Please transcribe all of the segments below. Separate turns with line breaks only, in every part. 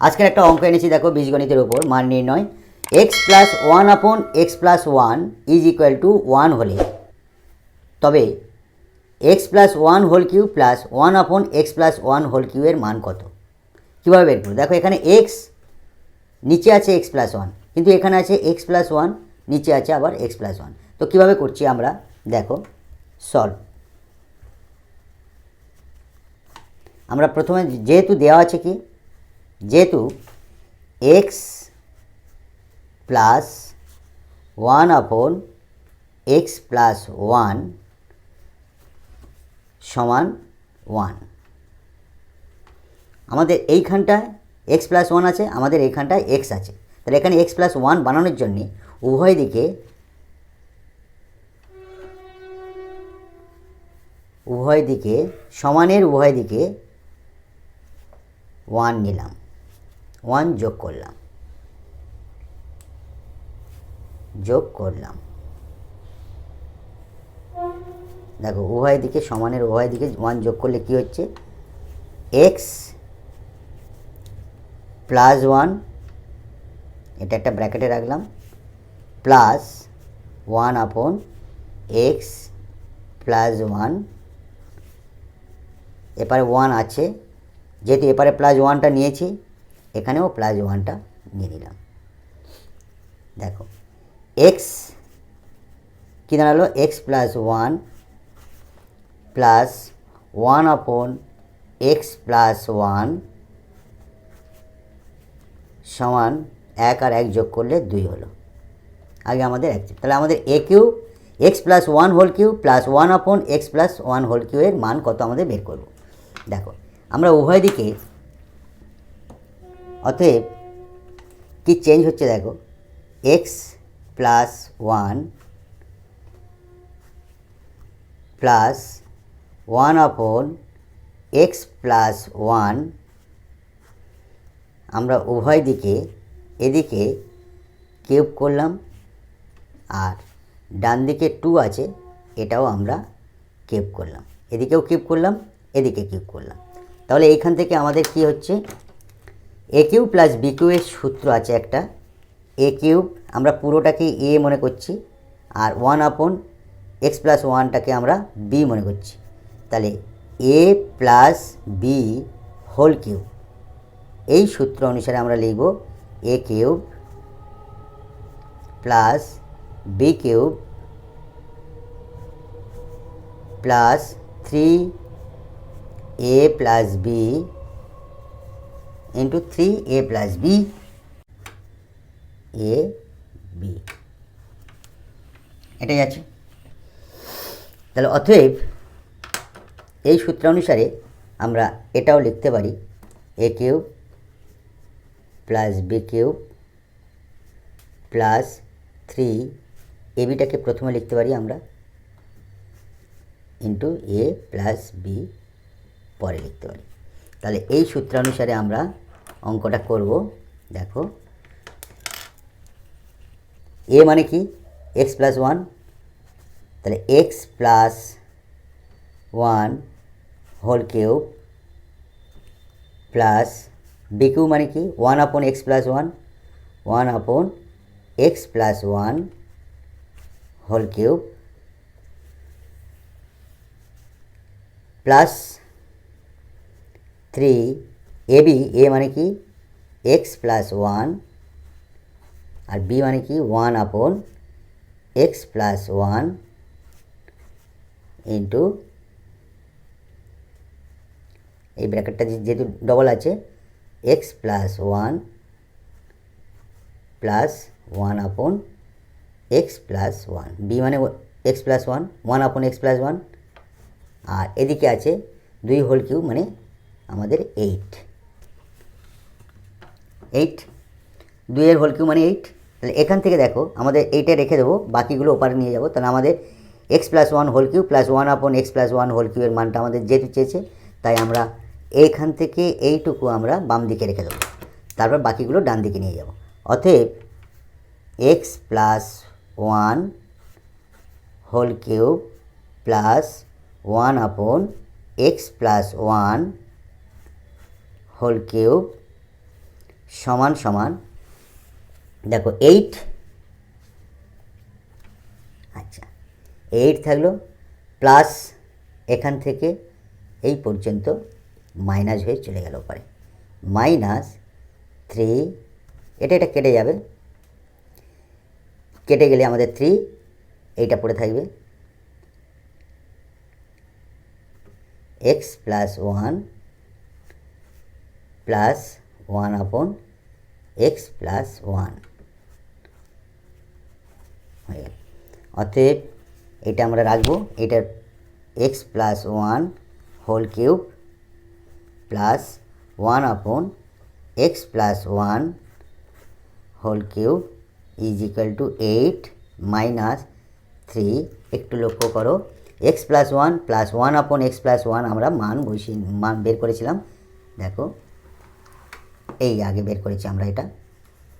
আজকের একটা অঙ্ক এনেছি, দেখো, বীজগণিতের উপর, মান নির্ণয়। X plus one upon x plus one is equal to one হলে তবে x plus one whole cube plus one upon x plus one whole কিউয়ের মান কত? কীভাবে বের করব? দেখো, এখানে এক্স নিচে আছে এক্স প্লাস ওয়ান কিন্তু এখানে আছে এক্স প্লাস ওয়ান নিচে আছে আবার এক্স প্লাস ওয়ান তো কীভাবে করছি আমরা? দেখো সলভ আমরা প্রথমে, যেহেতু দেওয়া আছে কি যেহেতু x plus one upon x plus one সমান ওয়ান আমাদের এইখানটায় এক্স প্লাস ওয়ান আছে, আমাদের এইখানটায় এক্স আছে। তাহলে এখানে এক্স প্লাস ওয়ান বানানোর জন্যে উভয় দিকে উভয় দিকে, সমানের উভয় দিকে ওয়ান নিলাম। ওয়ান যোগ করলাম। যোগ করলাম। দেখো, উভয় দিকে সমানের উভয় দিকে ওয়ান যোগ করলে কি হচ্ছে? এক্স প্লাস ওয়ান, এটা একটা ব্র্যাকেটে রাখলাম, plus one upon x plus one. এপারে ওয়ান আছে, যেহেতু এপারে প্লাস ওয়ানটা নিয়েছি এখানেও প্লাস ওয়ানটা নিয়ে নিলাম দেখো এক্স কী দাঁড়াল? X plus one plus one upon x plus one সমান এক আর এক যোগ করলে দুই হলো। আগে আমাদের এক, তাহলে আমাদের এ cube x plus one whole cube plus one upon x plus one whole cube এর মান কত আমাদের বের করব? দেখো, আমরা উভয় দিকে অতএব কি চেঞ্জ হচ্ছে দেখো? X plus one plus one upon x plus one আমরা উভয় দিকে, এদিকে কিউব করলাম, আর ডান দিকে টু আছে, এটাও আমরা কিউব করলাম। এদিকেও কিউব করলাম, এদিকে কিউব করলাম। তাহলে এইখান থেকে আমাদের কি হচ্ছে? এ কিউব প্লাস বি কিউবের সূত্র আছে একটা। এ কিউব আমরা পুরোটাকে এ মনে করছি আর ওয়ান আপন এক্স প্লাস ওয়ানটাকে আমরা বি মনে করছি। তাহলে A plus B whole cube এই সূত্র অনুসারে আমরা লিখব A cube plus B cube plus three A plus B three A plus B A B এটাই আছে। তাহলে অতএব এই সূত্র অনুসারে আমরা এটাও লিখতে পারি A cube plus B cube plus three A বিটাকে প্রথমে লিখতে পারি আমরা ইন্টু এ প্লাস বি পরে লিখতে পারি। তাহলে এই সূত্র অনুসারে আমরা অঙ্কটা করব, দেখো। এ মানে কি? এক্স প্লাস ওয়ান তাহলে x plus one whole cube plus B cube মানে কি? One upon x plus one one upon x plus one whole cube plus three A B A মানে কি? এক্স প্লাস ওয়ান আর B মানে কি? One upon x plus one into এই ব্র্যাকেটটা যেহেতু double আছে x plus one plus one upon x plus one B মানে x plus one one upon x plus one আর এদিকে আছে দুই হোল কিউ মানে আমাদের এইট এইট দুইয়ের হোল কিউ মানে এইট তাহলে এখান থেকে দেখো, আমাদের এইটে রেখে দেবো, বাকিগুলো ওপারে নিয়ে যাব, তাহলে আমাদের x plus one whole cube plus one upon x plus one whole কিউয়ের মানটা আমাদের যেহেতু চেয়েছে, তাই আমরা এইখান থেকে এইটুকু আমরা বাম দিকে রেখে দেবো। তারপর বাকিগুলো ডান দিকে নিয়ে যাব। অতএব x plus one whole cube plus one upon x plus one whole cube সমান সমান, দেখো এইট আচ্ছা এইট থাকল প্লাস এখান থেকে এই পর্যন্ত মাইনাস হয়ে চলে গেল পরে। মাইনাস থ্রি এটা এটা কেটে যাবে। কেটে গেলে আমাদের থ্রি এইটা পড়ে থাকবে। X plus one plus one upon x plus one হয়ে অতএব এটা আমরা রাখব, এটার x plus one whole cube plus one upon x plus one whole cube is equal to eight minus three একটু লক্ষ্য করো x plus one plus one upon x plus one আমরা মান বসিয়ে, মান বের করেছিলাম। দেখো এই আগে বের করেছি আমরা এটা।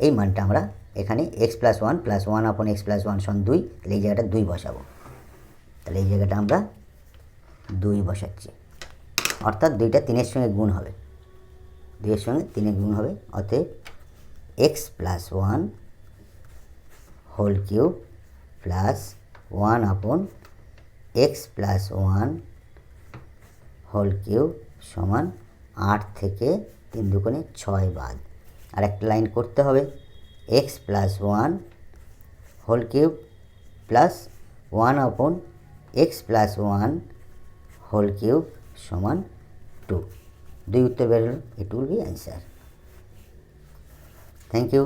এই মানটা আমরা এখানে x plus one plus one upon x plus one সন দুই, তাহলে এই জায়গাটা দুই বসাবো। তাহলে এই জায়গাটা আমরা দুই বসাচ্ছি। অর্থাৎ দুইটা তিনের সঙ্গে গুণ হবে। দুইয়ের সঙ্গে তিনের গুণ হবে, অতএব x plus one whole cube plus one upon x plus one whole cube সমান আট থেকে তিন দুকোণে ছয় বাদ। আর একটা লাইন করতে হবে। X plus one whole cube plus one upon x plus one whole cube সমান টু দুই উত্তর বেরোলো it will be answer thank you